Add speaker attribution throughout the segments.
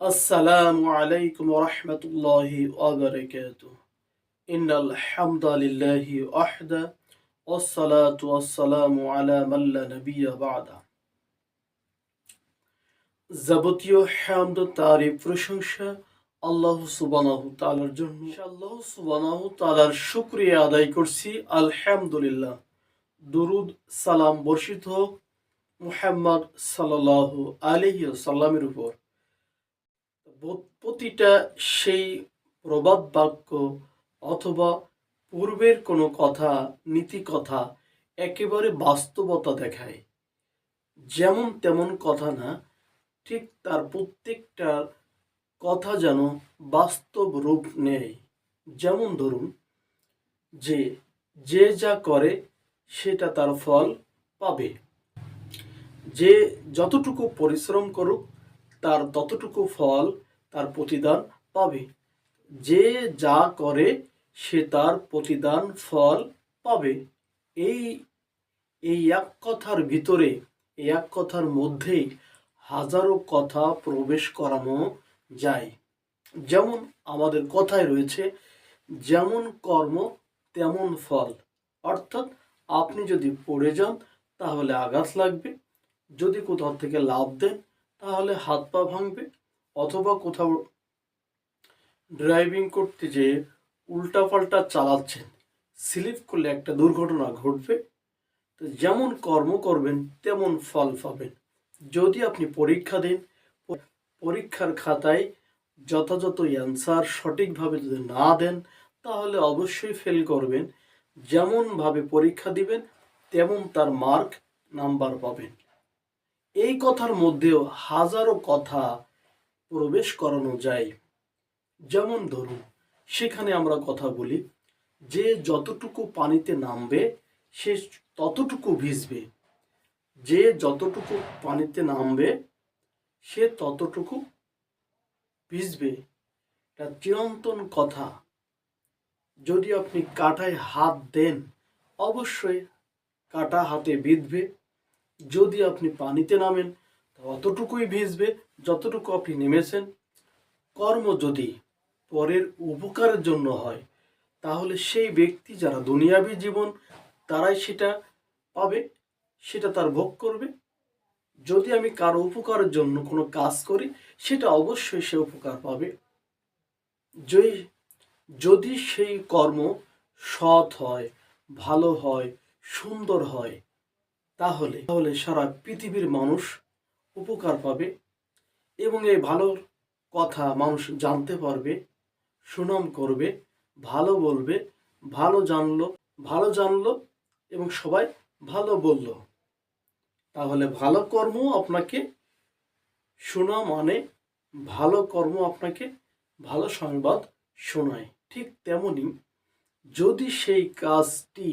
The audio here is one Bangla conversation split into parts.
Speaker 1: السلام عليكم ورحمة الله وبركاته إن الحمد لله وحده والصلاة والسلام على من لا نبي بعده যাবতীয় হামদ তারিফ প্রশংসা আল্লাহ সুবানাহু তাআলার জন্য আল্লাহ সুবানাহু তাআলার শুকরিয়া আদায় করছি আলহামদুলিল্লাহ দুরুদ সালাম বর্ষিত হোক মুহাম্মদ সাল্লাল্লাহু আলাইহি সাল্লামের উপর প্রতিটা সেই প্রবাদ বাক্য অথবা পূর্বের কোনো কথা নীতি কথা একেবারে বাস্তবতা দেখায়। যেমন তেমন কথা না, ঠিক তার প্রত্যেকটা কথা যেন বাস্তব রূপ নেয়। যেমন ধরুন, যে যে যা করে, সেটা তার ফল পাবে। যে যতটুকু পরিশ্রম করুক, তার ততটুকু ফল তার প্রতিদান পাবে। যে যা করে, সে তার প্রতিদান ফল পাবে। এই এই এক কথার ভিতরে, এই এক কথার মধ্যেই হাজারো কথা প্রবেশ করানো যায়। যেমন আমাদের কথায় রয়েছে, যেমন কর্ম, তেমন ফল। অর্থাৎ আপনি যদি পড়ে যান, তাহলে আঘাত লাগবে। যদি কোথাও থেকে লাভ দেন, তাহলে হাত পা ভাঙবে। অথবা কোথাও ড্রাইভিং করতে যেয়ে উল্টাপাল্টা চালাচ্ছেন স্লিপ করলে একটা দুর্ঘটনা ঘটবে। তো যেমন কর্ম করবেন, তেমন ফল পাবেন। যদি আপনি পরীক্ষা দিন, পরীক্ষার খাতায় যথাযথ অ্যান্সার সঠিকভাবে যদি না দেন, তাহলে অবশ্যই ফেল করবেন। যেমনভাবে পরীক্ষা দিবেন, তেমন তার মার্ক নাম্বার পাবেন। এই কথার মধ্যেও হাজারো কথা প্রবেশ করানো যায়। যেমন ধরুন, সেখানে আমরা কথা বলি, যে যতটুকু পানিতে নামবে, সে ততটুকু ভিজবে। যে যতটুকু পানিতে নামবে, সে ততটুকু ভিজবে। এটা চিরন্তন কথা। যদি আপনি কাটায় হাত দেন, অবশ্যই কাটা হাতে বিঁধবে যদি আপনি পানিতে নামেন অতটুকুই ভিজবে, যতটুকু আপনি নেমেছেন। কর্ম যদি পরের উপকারের জন্য হয়, তাহলে সেই ব্যক্তি যারা দুনিয়াবী জীবন, তারাই সেটা পাবে, সেটা তার ভোগ করবে। যদি আমি কারও উপকারের জন্য কোনো কাজ করি, সেটা অবশ্যই সে উপকার পাবে। যদি যদি সেই কর্ম সৎ হয়, ভালো হয়, সুন্দর হয়, তাহলে তাহলে সারা পৃথিবীর মানুষ উপকার পাবে এবং এই ভালোর কথা মানুষ জানতে পারবে, সুনাম করবে, ভালো বলবে, ভালো জানলো ভালো জানলো এবং সবাই ভালো বলল। তাহলে ভালো কর্ম আপনাকে সুনাম আনে ভালো কর্ম আপনাকে ভালো সংবাদ শোনায়। ঠিক তেমনি যদি সেই কাজটি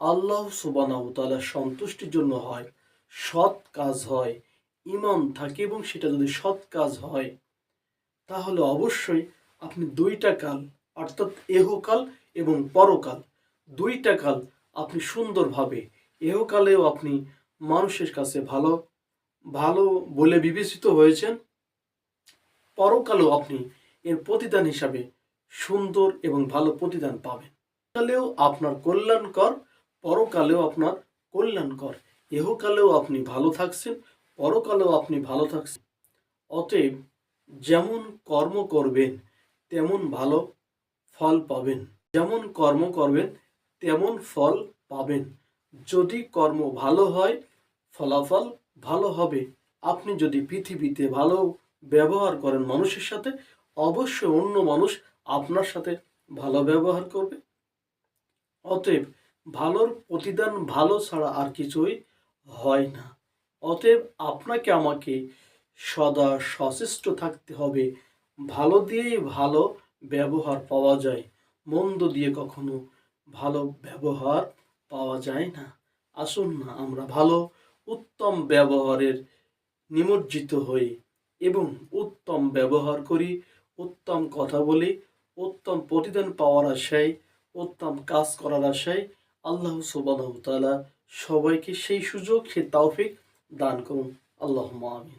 Speaker 1: আল্লাহ সুবানাহ তালা সন্তুষ্টির জন্য হয়, সৎ কাজ হয় ইমান থাকে এবং সেটা যদি সৎ কাজ হয়, তাহলে অবশ্যই আপনি দুইটা কাল, অর্থাৎ এহকাল এবং পরকাল, দুইটা কাল আপনি সুন্দরভাবে, এহকালেও আপনি মানুষের কাছে ভালো ভালো বলে বিবেচিত হয়েছেন, পরকালেও আপনি এর প্রতিদান হিসাবে সুন্দর এবং ভালো প্রতিদান পাবেন। কালেও আপনার কল্যাণকর, পরকালেও আপনার কল্যাণকর, এহকালেও আপনি ভালো থাকছেন পরকালেও আপনি ভালো থাকছেন। অতএব যেমন কর্ম করবেন, তেমন ভালো ফল পাবেন। যেমন কর্ম করবেন, তেমন ফল পাবেন। যদি কর্ম ভালো হয়, ফলাফল ভালো হবে। আপনি যদি পৃথিবীতে ভালো ব্যবহার করেন মানুষের সাথে, অবশ্যই অন্য মানুষ আপনার সাথে ভালো ব্যবহার করবে। অতএব ভালোর প্রতিদান ভালো ছাড়া আর কিছুই হয় না। অতএব আপনাকে আমাকে সদা সচেষ্ট থাকতে হবে। ভালো দিয়েই ভালো ব্যবহার পাওয়া যায়, মন্দ দিয়ে কখনো ভালো ব্যবহার পাওয়া যায় না। আসুন না আমরা ভালো, উত্তম ব্যবহারের নিমজ্জিত হই এবং উত্তম ব্যবহার করি, উত্তম কথা বলি, উত্তম প্রতিদান পাওয়ার আশায়, উত্তম কাজ করার আশায়। আল্লাহ সুবাহ সবাইকে সেই সুযোগ সে তাওফিক দান করুন আল্লাহ আমিন